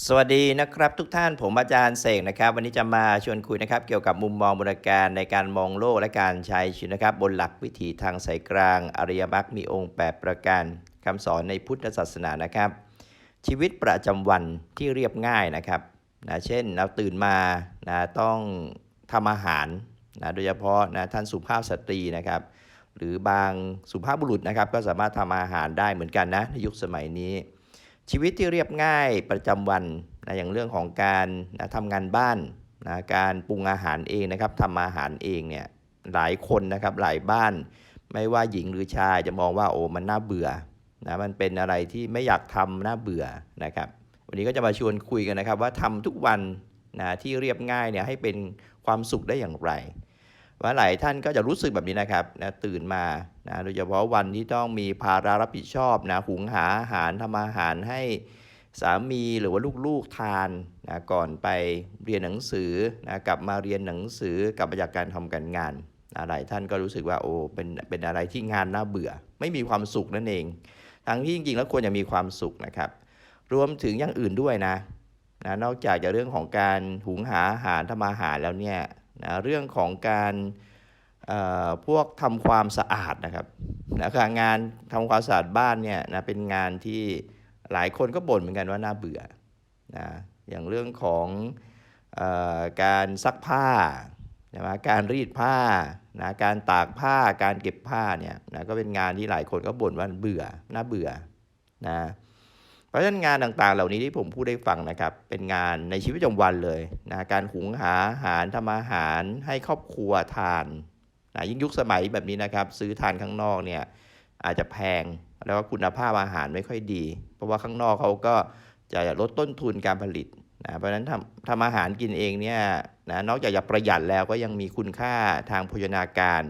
สวัสดีนะครับทุกท่านผมอาจารย์เสกนะครับ วันนี้จะมาชวนคุยนะครับ เกี่ยวกับมุมมองบริการในการมองโลกและการใช้ชีวิตนะครับ บนหลักวิถีทางสายกลาง อริยมรรคมีองค์ 8 ประการคำสอนในพุทธศาสนานะครับ ชีวิตประจำวันที่เรียบง่ายนะครับนะเช่นเราตื่นมานะต้องทำอาหารนะโดยเฉพาะนะท่านสุภาพสตรีนะครับ หรือบางสุภาพบุรุษนะครับ ก็สามารถทำอาหารได้เหมือนกันนะในยุคสมัยนี้ ชีวิตที่เรียบง่ายประจำวันนะอย่างเรื่องของการนะทำงานบ้านนะการปรุงอาหารเองนะครับทำอาหารเองเนี่ยหลายคนนะครับหลายบ้าน ไม่ว่าหญิงหรือชายจะมองว่าโอ้มันน่าเบื่อนะมันเป็นอะไรที่ไม่อยากทำน่าเบื่อนะครับ วันนี้ก็จะมาชวนคุยกันนะครับว่าทำทุกวันนะที่เรียบง่ายเนี่ยให้เป็นความสุขได้อย่างไร ว่าหลายท่านก็จะรู้สึกแบบนี้นะครับนะตื่นมานะโดยเฉพาะวันที่ต้องมีภาระรับผิดชอบนะหุงหาอาหารทำอาหารให้สามีหรือว่าลูกๆทานนะก่อนไปเรียนหนังสือนะกลับมาเรียนหนังสือกลับมาจากการทำการงานนะหลายท่านก็รู้สึกว่าโอ้เป็นเป็นอะไรที่งานน่าเบื่อ ไม่มีความสุขนั่นเอง ทั้งที่จริงๆแล้วควรจะมีความสุขนะครับ รวมถึงอย่างอื่นด้วยนะนะนอกจากจะเรื่องของการหุงหาอาหารทำอาหารแล้วเนี่ย นะเรื่องของการพวกทำความสะอาดนะครับนะงานทำความสะอาดบ้านเนี่ยนะเป็นงานที่หลายคนก็บ่นเหมือนกันว่าน่าเบื่อนะอย่างเรื่องของออการซักผ้าใช่ไหมการรีดผ้านะการตากผ้าการเก็บผ้าเนี่ยนะก็เป็นงานที่หลายคนก็บ่นว่าเบื่อน่าเบื่อนะ เพราะฉะนั้นงานต่างๆ เหล่านี้ที่ผมพูดได้ฟังนะครับ เป็นงานในชีวิตประจำวันเลยนะการหุงหาอาหารทำอาหารให้ครอบครัวทานนะยิ่งยุคสมัยแบบนี้นะครับ ซื้อทานข้างนอกเนี่ยอาจจะแพงแล้วก็คุณภาพอาหารไม่ค่อยดี เพราะว่าข้างนอกเขาก็จะลดต้นทุนการผลิตนะเพราะฉะนั้นทำทำอาหารกินเองเนี่ยนะนอกจากจะประหยัดแล้วก็ยังมีคุณค่าทางโภชนาการ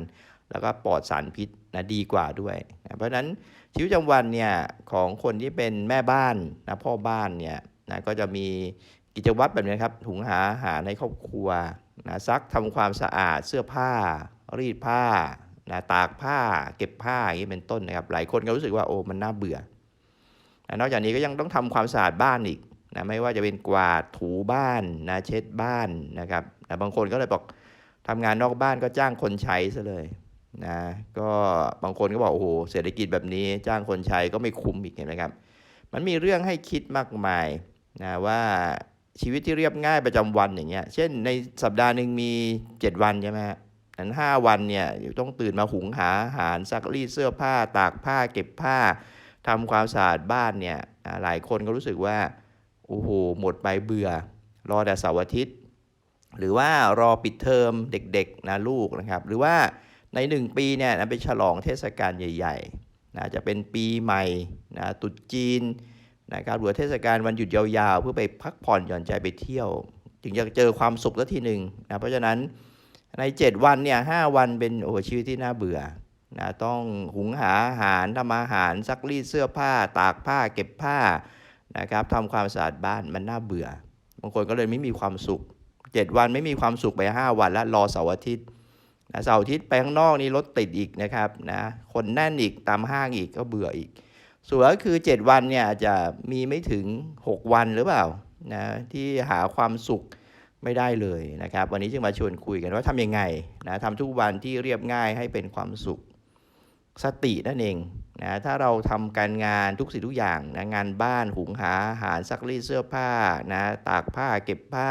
แล้วก็ปลอดสารพิษนะดีกว่าด้วยนะเพราะฉะนั้น ชีวิตประจำวันเนี่ยของคนที่เป็นแม่บ้านนะพ่อบ้านเนี่ยนะก็จะมีกิจวัตรแบบนี้ครับถุงหาอาหารในครอบครัวนะซักทำความสะอาดเสื้อผ้า รีดผ้านะตากผ้า เก็บผ้าอย่างนี้เป็นต้นนะครับ หลายคนก็รู้สึกว่าโอ้มันน่าเบื่อนะนอกจากนี้ก็ยังต้องทำความสะอาดบ้านอีกนะไม่ว่าจะเป็นกวาดถูบ้านนะเช็ดบ้านนะครับนะบางคนก็เลยบอกทำงานนอกบ้านก็จ้างคนใช้ซะเลย นะก็บางคนก็บอกโอ้โหเศรษฐกิจแบบนี้จ้างคนใช้ก็ไม่คุ้มอีกเห็นไหมครับ มันมีเรื่องให้คิดมากมายนะว่าชีวิตที่เรียบง่ายประจำวันอย่างเงี้ย เช่นในสัปดาห์หนึ่งมี 7 วันใช่ไหมฮะนั้นห้าวันเนี่ยต้องตื่นมาหุงหาอาหารซักรีดเสื้อผ้า ตากผ้าเก็บผ้าทำความสะอาดบ้านเนี่ยหลายคนก็รู้สึกว่าโอ้โหหมดไปเบื่อ รอแต่เสาร์อาทิตย์ หรือว่ารอปิดเทอมเด็กๆนะลูกนะครับ หรือว่า ในหนึ่งปีเนี่ยนะไปฉลองเทศกาลใหญ่ๆนะจะเป็นปีใหม่นะตรุษจีนนะครับหรือว่าเทศกาลวันหยุดยาวๆ เพื่อไปพักผ่อนหย่อนใจไปเที่ยวจึงจะเจอความสุขสักทีหนึ่งนะเพราะฉะนั้นใน 7 วันเนี่ยหวันเป็นโอ้ชีวิตที่น่าเบื่อนะต้องหุงหาอาหารทำอาหารซักรีดเสื้อผ้า ตากผ้าเก็บผ้านะครับทำความสะอาดบ้านมันน่าเบื่อบางคนก็เลยไม่มีความสุข 7 วันไม่มีความสุขไป 5 วันแล้วรอเสาร์อาทิตย์ นะเสาร์อาทิตย์ไปข้างนอกนี่รถติดอีกนะครับนะคนแน่นอีกตามห้างอีกก็เบื่ออีก ส่วนก็คือ 7 วันเนี่ยอาจจะมีไม่ถึง 6 วันหรือเปล่านะที่หาความสุขไม่ได้เลยนะครับ วันนี้จึงมาชวนคุยกันว่าทำยังไงนะทำทุกวันที่เรียบง่ายให้เป็นความสุขสตินั่นเองนะถ้าเราทำการงานทุกสิ่งทุกอย่างนะงานบ้านหุงหาอาหารซักรีดเสื้อผ้านะตากผ้าเก็บผ้า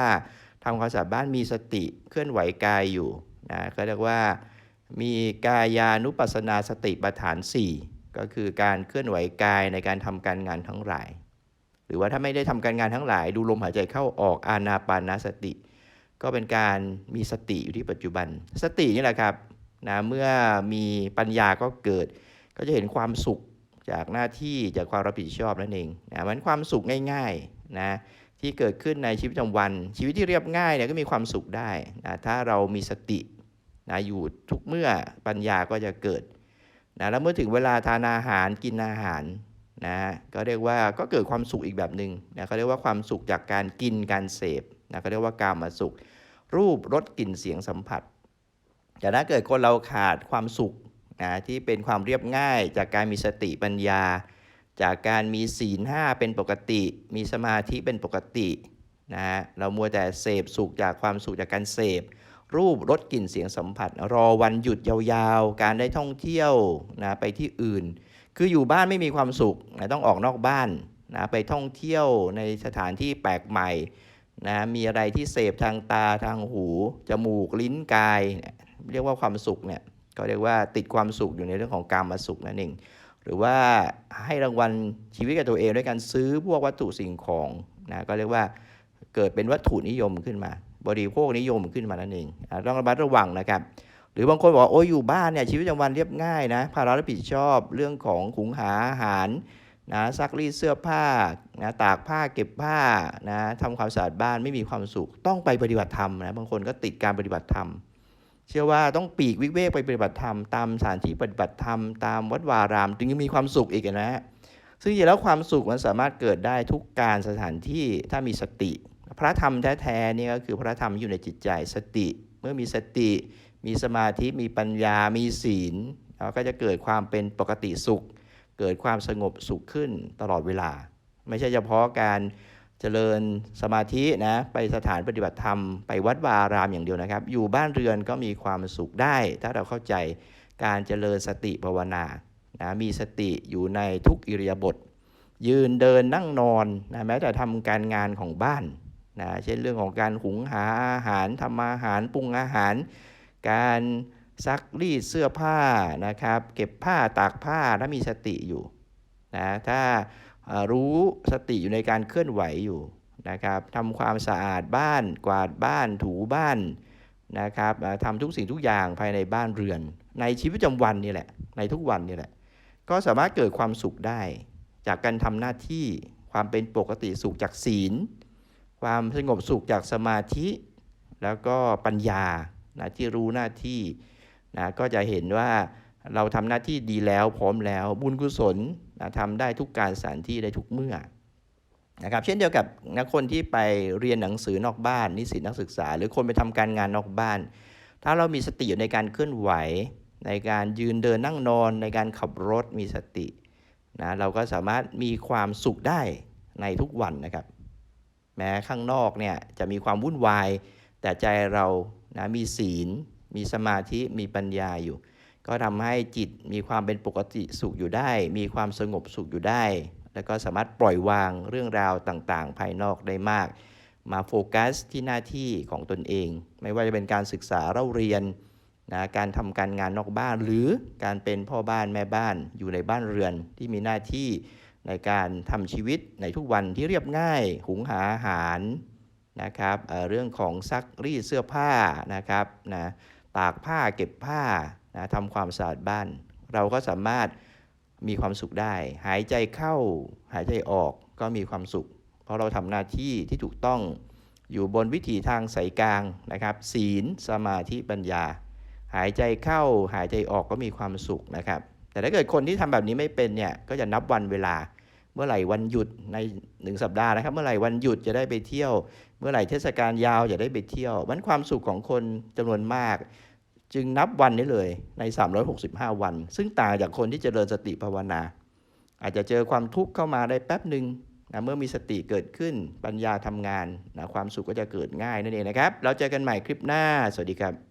ทำความสะอาดบ้านมีสติเคลื่อนไหวกายอยู่ นะก็เรียกว่ามีกายานุปัสนาสติปัฏฐาน 4 ก็คือการเคลื่อนไหวกายในการทำการงานทั้งหลาย หรือว่าถ้าไม่ได้ทำการงานทั้งหลาย ดูลมหายใจเข้าออกอานาปานาสติ ก็เป็นการมีสติอยู่ที่ปัจจุบัน สตินี่แหละครับนะเมื่อมีปัญญาก็เกิด ก็จะเห็นความสุขจากหน้าที่จากความรับผิดชอบนั่นเองนะมันความสุขง่ายๆนะที่เกิดขึ้นในชีวิตประจำวัน ชีวิตที่เรียบง่ายเนี่ยก็มีความสุขได้นะถ้าเรามีสติ นะอยู่ทุกเมื่อปัญญาก็จะเกิดนะแล้วเมื่อถึงเวลาทานอาหารกินอาหารนะก็เรียกว่าก็เกิดความสุขอีกแบบหนึ่งนะเขาเรียกว่าความสุขจากการกินการเสพนะเขาเรียกว่ากามาสุข รูปรสกลิ่นเสียงสัมผัสแต่ถ้าเกิดคนเราขาดความสุขนะที่เป็นความเรียบง่ายจากการมีสติปัญญา จากการมีศีลห้าเป็นปกติ มีสมาธิเป็นปกตินะฮะเรามัวแต่เสพสุขจากความสุขจากการเสพ รูปรสกลิ่นเสียงสัมผัส รอวันหยุดยาวๆ การได้ท่องเที่ยวนะไปที่อื่น คืออยู่บ้านไม่มีความสุขนะต้องออกนอกบ้านนะไปท่องเที่ยวในสถานที่แปลกใหม่นะมีอะไรที่เสพทางตาทางหู จมูกลิ้นกาย เรียกว่าความสุขเนี่ยก็เรียกว่าติดความสุขอยู่ในเรื่องของการมาสุขนั่นเองหรือว่าให้รางวัลชีวิตกับตัวเองด้วยการซื้อพวกวัตถุสิ่งของนะก็เรียกว่าเกิดเป็นวัตถุนิยมขึ้นมา บริโภคนิยมขึ้นมานั่นเองอะต้องระมัดระวังนะครับ หรือบางคนบอกโอ้ยอยู่บ้านเนี่ยชีวิตประจำวันเรียบง่ายนะภาระรับผิดชอบเรื่องของหุงหาอาหารนะซักรีดเสื้อผ้านะตากผ้าเก็บผ้านะทำความสะอาดบ้านไม่มีความสุข ต้องไปปฏิบัติธรรมนะบางคนก็ติดการปฏิบัติธรรม เชื่อว่าต้องปีกวิเวกไปปฏิบัติธรรมตามสถานที่ปฏิบัติธรรมตามวัดวารามจึงจะมีความสุขอีกนะฮะซึ่งจริงแล้วความสุขมันสามารถเกิดได้ทุกการสถานที่ถ้ามีสติ พระธรรมแท้ๆนี่ก็คือพระธรรมอยู่ในจิตใจสติ เมื่อมีสติ มีสมาธิมีปัญญามีศีลเราก็จะเกิดความเป็นปกติสุข เกิดความสงบสุขขึ้นตลอดเวลา ไม่ใช่เฉพาะการเจริญสมาธินะไปสถานปฏิบัติธรรมไปวัดวาอารามอย่างเดียวนะครับ อยู่บ้านเรือนก็มีความสุขได้ ถ้าเราเข้าใจการเจริญสติภาวนานะมีสติอยู่ในทุกอิริยาบถยืนเดินนั่งนอนนะแม้แต่ทำการงานของบ้าน นะเช่นเรื่องของการหุงหาอาหารทำอาหารปรุงอาหาร การซักรีดเสื้อผ้านะครับ เก็บผ้าตากผ้าถ้ามีสติอยู่นะถ้ารู้สติอยู่ในการเคลื่อนไหวอยู่นะครับทำความสะอาดบ้าน กวาดบ้านถูบ้านนะครับทำทุกสิ่งทุกอย่างภายในบ้านเรือน ในชีวิตประจำวันนี่แหละ ในทุกวันนี่แหละ ก็สามารถเกิดความสุขได้ จากการทำหน้าที่ความเป็นปกติสุขจากศีล ความสงบสุขจากสมาธิ แล้วก็ปัญญานะที่รู้หน้าที่นะก็จะเห็นว่าเราทำหน้าที่ดีแล้วพร้อมแล้วบุญกุศลนะทำได้ทุกการสถานที่ได้ทุกเมื่อนะครับเช่นเดียวกับนักคนที่ไปเรียนหนังสือนอกบ้าน นิสิตนักศึกษา หรือคนไปทำการงานนอกบ้าน ถ้าเรามีสติอยู่ในการเคลื่อนไหว ในการยืนเดินนั่งนอน ในการขับรถมีสตินะเราก็สามารถมีความสุขได้ในทุกวันนะครับ แม้ข้างนอกเนี่ยจะมีความวุ่นวาย แต่ใจเรานะมีศีล มีสมาธิมีปัญญาอยู่ ก็ทำให้จิตมีความเป็นปกติสุขอยู่ได้ มีความสงบสุขอยู่ได้ แล้วก็สามารถปล่อยวางเรื่องราวต่างๆ ภายนอกได้มาก มาโฟกัสที่หน้าที่ของตนเอง ไม่ว่าจะเป็นการศึกษาเล่าเรียนนะการทำการงานนอกบ้านหรือการเป็นพ่อบ้านแม่บ้านอยู่ในบ้านเรือนที่มีหน้าที่ ในการทำชีวิตในทุกวันที่เรียบง่าย หุงหาอาหารนะครับเเรื่องของซักรีดเสื้อผ้านะครับนะตากผ้าเก็บผ้านะทำความสะอาดบ้าน เราก็สามารถมีความสุขได้ หายใจเข้าหายใจออกก็มีความสุข เพราะเราทำหน้าที่ที่ถูกต้องอยู่บนวิถีทางสายกลางนะครับ ศีลสมาธิปัญญา หายใจเข้าหายใจออกก็มีความสุขนะครับ แต่ถ้าเกิดคนที่ทำแบบนี้ไม่เป็นเนี่ยก็จะนับวันเวลา เมื่อไหร่วันหยุดในหนึ่งสัปดาห์นะครับ เมื่อไหร่วันหยุดจะได้ไปเที่ยว เมื่อไหร่เทศกาลยาวจะได้ไปเที่ยวมันความสุขของคนจำนวนมาก จึงนับวันนี้เลยใน 365 วัน ซึ่งต่างจากคนที่เจริญสติภาวนา อาจจะเจอความทุกข์เข้ามาได้แป๊บหนึ่งนะเมื่อมีสติเกิดขึ้นปัญญาทำงานนะความสุขก็จะเกิดง่ายนั่นเองนะครับ เราเจอกันใหม่คลิปหน้า สวัสดีครับ